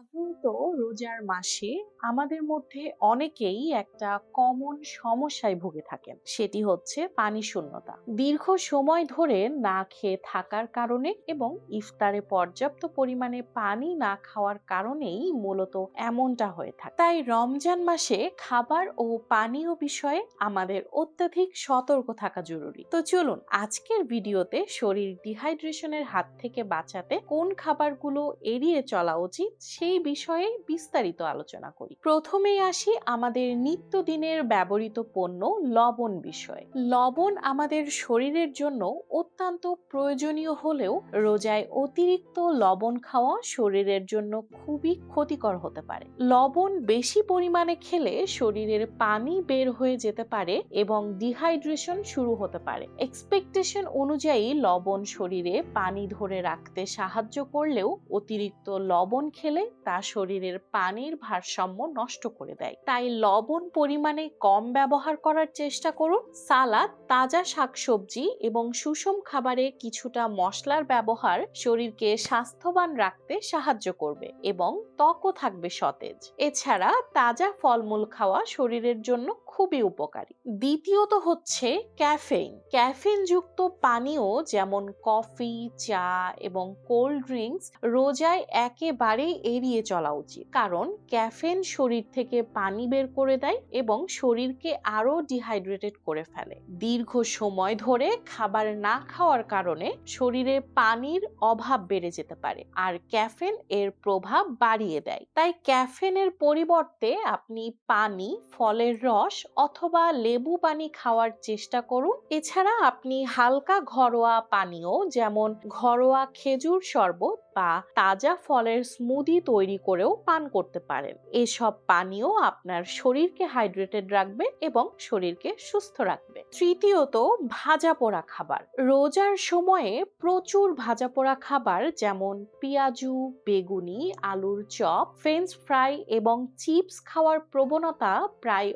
সাধারণত রোজার মাসে আমাদের মধ্যে অনেকেই একটা কমন সমস্যায় ভুগে থাকেন। সেটি হচ্ছে পানি শূন্যতা। দীর্ঘ সময় ধরে না খেয়ে থাকার কারণে এবং ইফতারে পর্যাপ্ত পরিমাণে পানি না খাওয়ার কারণেই মূলত এমনটা হয়ে থাকে। তাই রমজান মাসে খাবার ও পানীয় বিষয়ে আমাদের অত্যাধিক সতর্ক থাকা জরুরি। তো চলুন, আজকের ভিডিওতে শরীর ডিহাইড্রেশনের হাত থেকে বাঁচাতে কোন খাবারগুলো এড়িয়ে চলা উচিত সেই বিষয়ে বিস্তারিত আলোচনা করি। প্রথমেই আসি আমাদের নিত্যদিনের ব্যবহৃত পণ্য লবণ বিষয়ে। লবণ আমাদের শরীরের জন্য অত্যন্ত প্রয়োজনীয় হলেও রোজায় অতিরিক্ত লবণ খাওয়া শরীরের জন্য খুবই ক্ষতিকর হতে পারে। লবণ বেশি পরিমাণে খেলে শরীরের পানি বের হয়ে যেতে পারে এবং ডিহাইড্রেশন শুরু হতে পারে। এক্সপেকটেশন অনুযায়ী লবণ শরীরে পানি ধরে রাখতে সাহায্য করলেও অতিরিক্ত লবণ খেলে তা শরীরের পানির ভারসাম্য নষ্ট করে দেয়। তাই লবণ পরিমাণে কম ব্যবহার করার চেষ্টা করুন। সালাদ, তাজা শাকসবজি এবং সুষম খাবারে কিছুটা মশলার ব্যবহার শরীরকে স্বাস্থ্যবান রাখতে সাহায্য করবে এবং ত্বকও থাকবে সতেজ। এছাড়া তাজা ফলমূল খাওয়া শরীরের জন্য খুবই উপকারী। দ্বিতীয়ত হচ্ছে ক্যাফেইন। ক্যাফেইন যুক্ত পানীয় যেমন কফি, চা এবং কোল্ড ড্রিঙ্কস রোজায় একেবারেই এড়িয়ে চলা উচিত। কারণ ক্যাফেন শরীর থেকে পানি বের করে দেয় এবং শরীরকে আরও ডিহাইড্রেটেড করে ফেলে। দীর্ঘ সময় ধরে খাবার না খাওয়ার কারণে শরীরে পানির অভাব বেড়ে যেতে পারে আর ক্যাফেন এর প্রভাব বাড়িয়ে দেয়। তাই ক্যাফেনের পরিবর্তে আপনি পানি, ফলের রস অথবা লেবু পানি খাওয়ার চেষ্টা করুন। এছাড়া আপনি হালকা ঘরোয়া পানীয় যেমন ঘরোয়া খেজুর শরবত বা তাজা ফলের স্মুদি তৈরি করেও পান করতে পারেন। এসব পানীয় আপনার শরীরকে হাইড্রেটেড রাখবে এবং শরীরকে সুস্থ রাখবে। তৃতীয়ত, ভাজা পোড়া খাবার। রোজার সময়ে প্রচুর ভাজা পোড়া খাবার যেমন পেঁয়াজু, বেগুনি, আলুর চপ ফ্রেঞ্চ ফ্রাই এবং চিপস খাওয়ার প্রবণতা প্রায়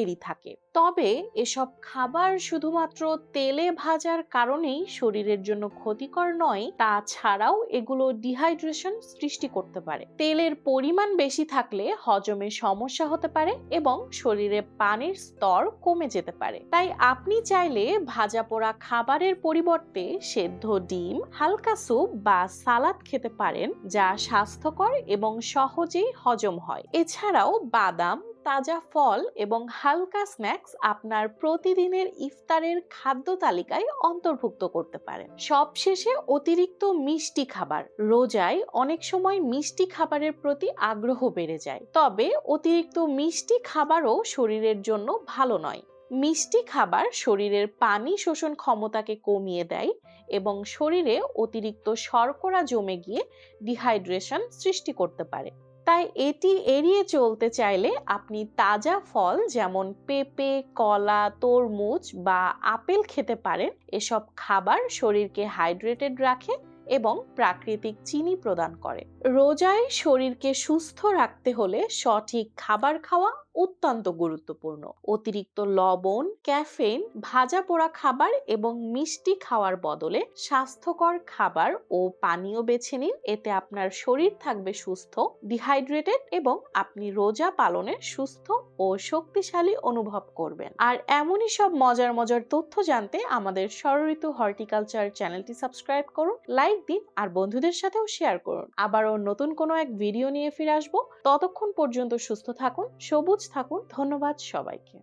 অনেকেরই থাকে। তবে এসব খাবার শুধুমাত্র তেলে ভাজার কারণেই শরীরের জন্য ক্ষতিকর নয়, তাছাড়াও এগুলো ডিহাইড্রেশন সৃষ্টি করতে পারে। তেলের পরিমাণ বেশি থাকলে হজমে সমস্যা হতে পারে এবং শরীরে পানির স্তর কমে যেতে পারে। তাই আপনি চাইলে ভাজা পোড়া খাবারের পরিবর্তে সেদ্ধ ডিম, হালকা স্যুপ বা সালাদ খেতে পারেন, যা স্বাস্থ্যকর এবং সহজেই হজম হয়। এছাড়াও বাদাম তাজা ফল এবং হালকা স্ন্যাক্স আপনার প্রতিদিনের ইফতারের খাদ্য তালিকায় অন্তর্ভুক্ত করতে পারেন। সবশেষে অতিরিক্ত মিষ্টি খাবার। রোজায় অনেক সময় মিষ্টি খাবারের প্রতি আগ্রহ বেড়ে যায়। তবে অতিরিক্ত মিষ্টি খাবারও শরীরের জন্য ভালো নয়। মিষ্টি খাবার শরীরের পানি শোষণ ক্ষমতাকে কমিয়ে দেয় এবং শরীরে অতিরিক্ত শর্করা জমে গিয়ে ডিহাইড্রেশন সৃষ্টি করতে পারে। তাই এটি এড়িয়ে চলতে চাইলে আপনি তাজা ফল যেমন পেঁপে, কলা, তরমুজ বা আপেল খেতে পারেন। এসব খাবার শরীরকে হাইড্রেটেড রাখে এবং প্রাকৃতিক চিনি প্রদান করে। রোজায় শরীরকে সুস্থ রাখতে হলে সঠিক খাবার খাওয়া অত্যন্ত গুরুত্বপূর্ণ। অতিরিক্ত লবণ ক্যাফেন ভাজা পোড়া খাবার এবং মিষ্টি খাওয়ার বদলে স্বাস্থ্যকর খাবার ও পানীয় বেছে নিন। এতে আপনার শরীর থাকবে সুস্থ ডিহাইড্রেটেড এবং আপনি রোজা পালনে সুস্থ ও শক্তিশালী অনুভব করবেন। আর এমনই সব মজার মজার তথ্য জানতে আমাদের সরঋতু হর্টিকালচার চ্যানেলটি সাবস্ক্রাইব করুন লাইক দিন আর বন্ধুদের সাথেও শেয়ার করুন। আবারও নতুন কোনো এক ভিডিও নিয়ে ফিরে আসব। ততক্ষণ পর্যন্ত সুস্থ থাকুন, সবুজ থাকুন। ধন্যবাদ সবাইকে।